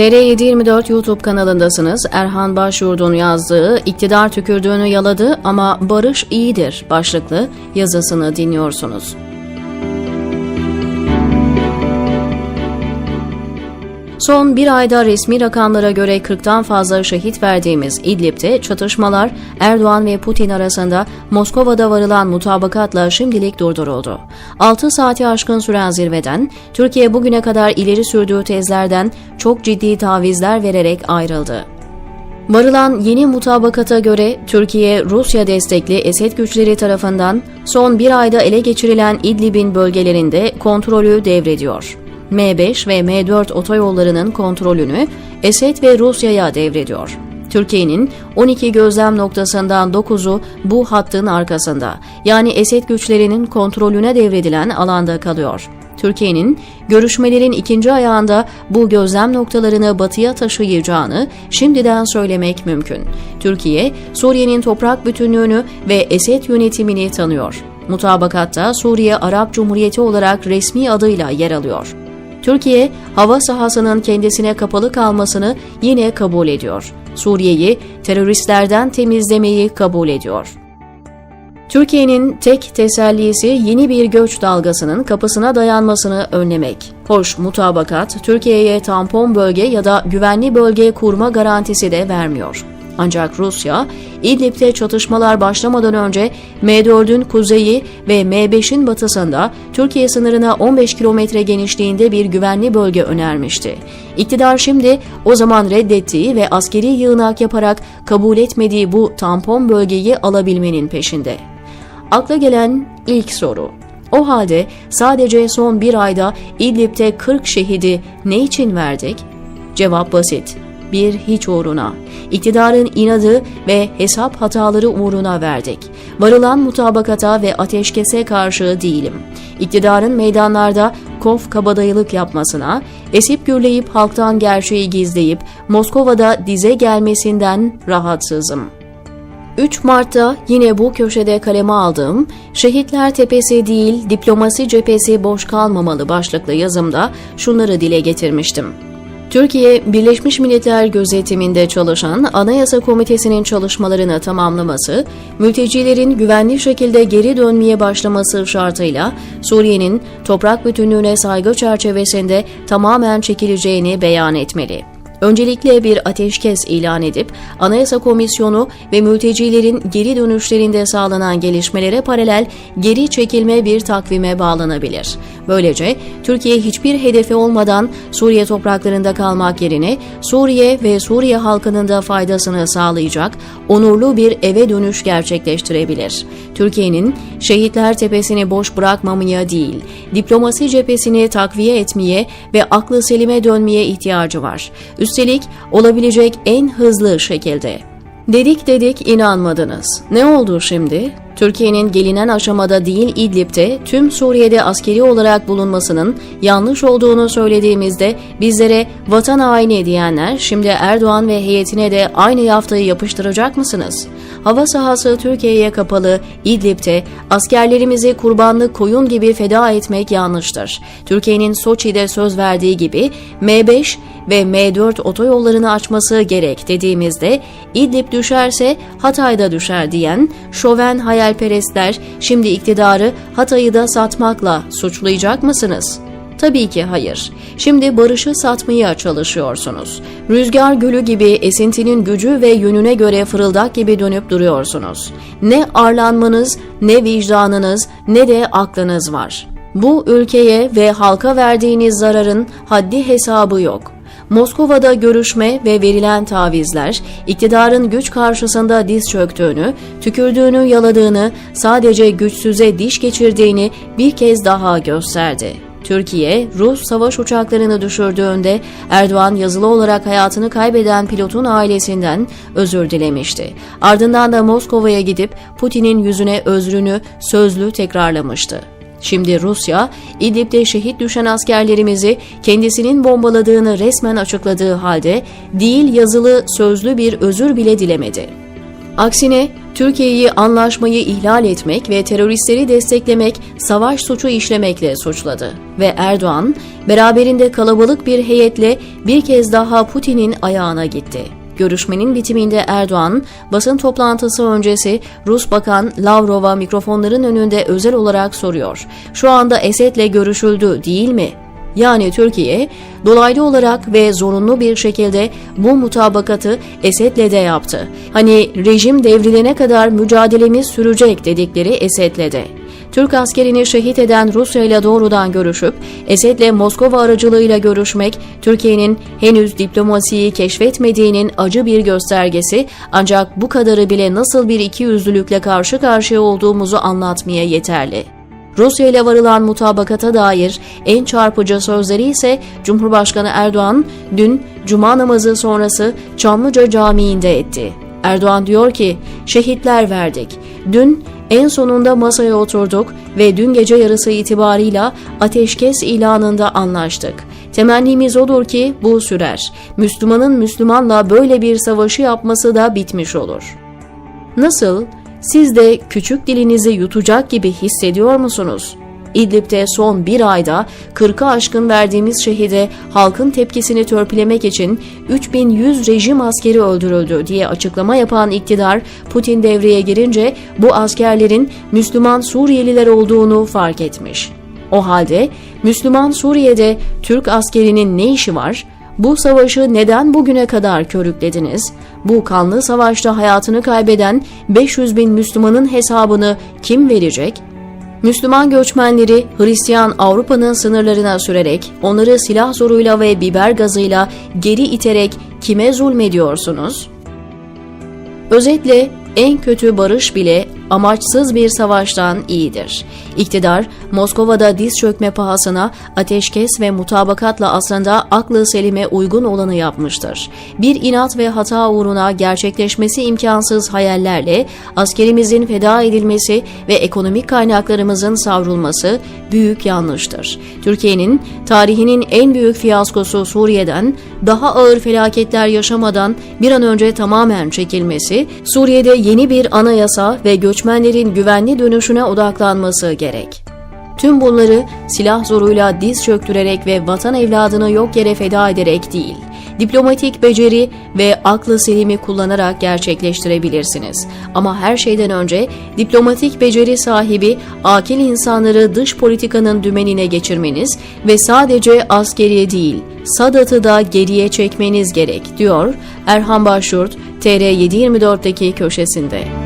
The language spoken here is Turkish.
TR724 YouTube kanalındasınız. Erhan Başyurt'un yazdığı "İktidar tükürdüğünü yaladı ama barış iyidir" başlıklı yazısını dinliyorsunuz. Son bir ayda resmi rakamlara göre 40'tan fazla şehit verdiğimiz İdlib'de çatışmalar Erdoğan ve Putin arasında Moskova'da varılan mutabakatla şimdilik durduruldu. 6 saati aşkın süren zirveden Türkiye bugüne kadar ileri sürdüğü tezlerden çok ciddi tavizler vererek ayrıldı. Varılan yeni mutabakata göre Türkiye, Rusya destekli Esed güçleri tarafından son bir ayda ele geçirilen İdlib'in bölgelerinde kontrolü devrediyor. M5 ve M4 otoyollarının kontrolünü Esed ve Rusya'ya devrediyor. Türkiye'nin 12 gözlem noktasından 9'u bu hattın arkasında, yani Esed güçlerinin kontrolüne devredilen alanda kalıyor. Türkiye'nin görüşmelerin ikinci ayağında bu gözlem noktalarını batıya taşıyacağını şimdiden söylemek mümkün. Türkiye, Suriye'nin toprak bütünlüğünü ve Esed yönetimini tanıyor. Mutabakatta Suriye Arap Cumhuriyeti olarak resmi adıyla yer alıyor. Türkiye, hava sahasının kendisine kapalı kalmasını yine kabul ediyor. Suriye'yi teröristlerden temizlemeyi kabul ediyor. Türkiye'nin tek tesellisi yeni bir göç dalgasının kapısına dayanmasını önlemek. Hoş mutabakat Türkiye'ye tampon bölge ya da güvenli bölge kurma garantisi de vermiyor. Ancak Rusya, İdlib'de çatışmalar başlamadan önce M4'ün kuzeyi ve M5'in batısında Türkiye sınırına 15 kilometre genişliğinde bir güvenli bölge önermişti. İktidar şimdi o zaman reddettiği ve askeri yığınak yaparak kabul etmediği bu tampon bölgeyi alabilmenin peşinde. Akla gelen ilk soru. O halde sadece son bir ayda İdlib'de 40 şehidi ne için verdik? Cevap basit. Bir hiç uğruna. İktidarın inadı ve hesap hataları uğruna verdik. Varılan mutabakata ve ateşkese karşı değilim. İktidarın meydanlarda kof kabadayılık yapmasına, esip gürleyip halktan gerçeği gizleyip Moskova'da dize gelmesinden rahatsızım.'' 3 Mart'ta yine bu köşede kaleme aldığım Şehitler Tepesi değil diplomasi cephesi boş kalmamalı başlıklı yazımda şunları dile getirmiştim. Türkiye, Birleşmiş Milletler gözetiminde çalışan Anayasa Komitesi'nin çalışmalarını tamamlaması, mültecilerin güvenli şekilde geri dönmeye başlaması şartıyla Suriye'nin toprak bütünlüğüne saygı çerçevesinde tamamen çekileceğini beyan etmeli öncelikle bir ateşkes ilan edip Anayasa Komisyonu ve mültecilerin geri dönüşlerinde sağlanan gelişmelere paralel geri çekilme bir takvime bağlanabilir. Böylece Türkiye hiçbir hedefi olmadan Suriye topraklarında kalmak yerine Suriye ve Suriye halkının da faydasını sağlayacak onurlu bir eve dönüş gerçekleştirebilir. Türkiye'nin Şehitler Tepesi'ni boş bırakmamaya değil, diplomasi cephesini takviye etmeye ve aklı selime dönmeye ihtiyacı var. Üstelik olabilecek en hızlı şekilde. Dedik dedik inanmadınız. Ne oldu şimdi? Türkiye'nin gelinen aşamada değil İdlib'de tüm Suriye'de askeri olarak bulunmasının yanlış olduğunu söylediğimizde bizlere vatan haini diyenler şimdi Erdoğan ve heyetine de aynı yaftayı yapıştıracak mısınız? Hava sahası Türkiye'ye kapalı İdlib'de askerlerimizi kurbanlık koyun gibi feda etmek yanlıştır. Türkiye'nin Soçi'de söz verdiği gibi M5 ve M4 otoyollarını açması gerek dediğimizde İdlib düşerse Hatay'da düşer diyen şoven hayalperestler şimdi iktidarı Hatay'ı da satmakla suçlayacak mısınız? Tabii ki hayır. Şimdi barışı satmaya çalışıyorsunuz. Rüzgar gölü gibi esintinin gücü ve yönüne göre fırıldak gibi dönüp duruyorsunuz. Ne arlanmanız, ne vicdanınız, ne de aklınız var. Bu ülkeye ve halka verdiğiniz zararın haddi hesabı yok. Moskova'da görüşme ve verilen tavizler, iktidarın güç karşısında diz çöktüğünü, tükürdüğünü yaladığını, sadece güçsüze diş geçirdiğini bir kez daha gösterdi. Türkiye, Rus savaş uçaklarını düşürdüğünde Erdoğan yazılı olarak hayatını kaybeden pilotun ailesinden özür dilemişti. Ardından da Moskova'ya gidip Putin'in yüzüne özrünü sözlü tekrarlamıştı. Şimdi Rusya, İdlib'de şehit düşen askerlerimizi kendisinin bombaladığını resmen açıkladığı halde değil yazılı sözlü bir özür bile dilemedi. Aksine Türkiye'yi anlaşmayı ihlal etmek ve teröristleri desteklemek, savaş suçu işlemekle suçladı. Ve Erdoğan, beraberinde kalabalık bir heyetle bir kez daha Putin'in ayağına gitti. Görüşmenin bitiminde Erdoğan, basın toplantısı öncesi Rus Bakan Lavrov'a mikrofonların önünde özel olarak soruyor. Şu anda Esed'le görüşüldü değil mi? Yani Türkiye dolaylı olarak ve zorunlu bir şekilde bu mutabakatı Esed'le de yaptı. Hani rejim devrilene kadar mücadelemiz sürecek dedikleri Esed'le de. Türk askerini şehit eden Rusya ile doğrudan görüşüp Esed'le Moskova aracılığıyla görüşmek Türkiye'nin henüz diplomasiyi keşfetmediğinin acı bir göstergesi ancak bu kadarı bile nasıl bir ikiyüzlülükle karşı karşıya olduğumuzu anlatmaya yeterli. Rusya ile varılan mutabakata dair en çarpıcı sözleri ise Cumhurbaşkanı Erdoğan dün cuma namazı sonrası Çamlıca Camii'nde etti. Erdoğan diyor ki, şehitler verdik. Dün en sonunda masaya oturduk ve dün gece yarısı itibarıyla ateşkes ilanında anlaştık. Temennimiz odur ki bu sürer. Müslümanın Müslümanla böyle bir savaşı yapması da bitmiş olur. Nasıl? Siz de küçük dilinizi yutacak gibi hissediyor musunuz? İdlib'de son bir ayda 40'ı aşkın verdiğimiz şehide halkın tepkisini törpülemek için 3100 rejim askeri öldürüldü diye açıklama yapan iktidar Putin devreye girince bu askerlerin Müslüman Suriyeliler olduğunu fark etmiş. O halde Müslüman Suriye'de Türk askerinin ne işi var? Bu savaşı neden bugüne kadar körüklediniz? Bu kanlı savaşta hayatını kaybeden 500 bin Müslümanın hesabını kim verecek? Müslüman göçmenleri Hristiyan Avrupa'nın sınırlarına sürerek, onları silah zoruyla ve biber gazıyla geri iterek kime zulmediyorsunuz? Özetle en kötü barış bile amaçsız bir savaştan iyidir. İktidar, Moskova'da diz çökme pahasına ateşkes ve mutabakatla aslında aklı selime uygun olanı yapmıştır. Bir inat ve hata uğruna gerçekleşmesi imkansız hayallerle askerimizin feda edilmesi ve ekonomik kaynaklarımızın savrulması büyük yanlıştır. Türkiye'nin tarihinin en büyük fiyaskosu Suriye'den daha ağır felaketler yaşamadan bir an önce tamamen çekilmesi, Suriye'de yeni bir anayasa ve göçmenlerin güvenli dönüşüne odaklanması gerek. Tüm bunları silah zoruyla diz çöktürerek ve vatan evladını yok yere feda ederek değil, diplomatik beceri ve aklı selimi kullanarak gerçekleştirebilirsiniz. Ama her şeyden önce diplomatik beceri sahibi akil insanları dış politikanın dümenine geçirmeniz ve sadece askeri değil, Sadat'ı da geriye çekmeniz gerek, diyor Erhan Başyurt, TR724'deki köşesinde.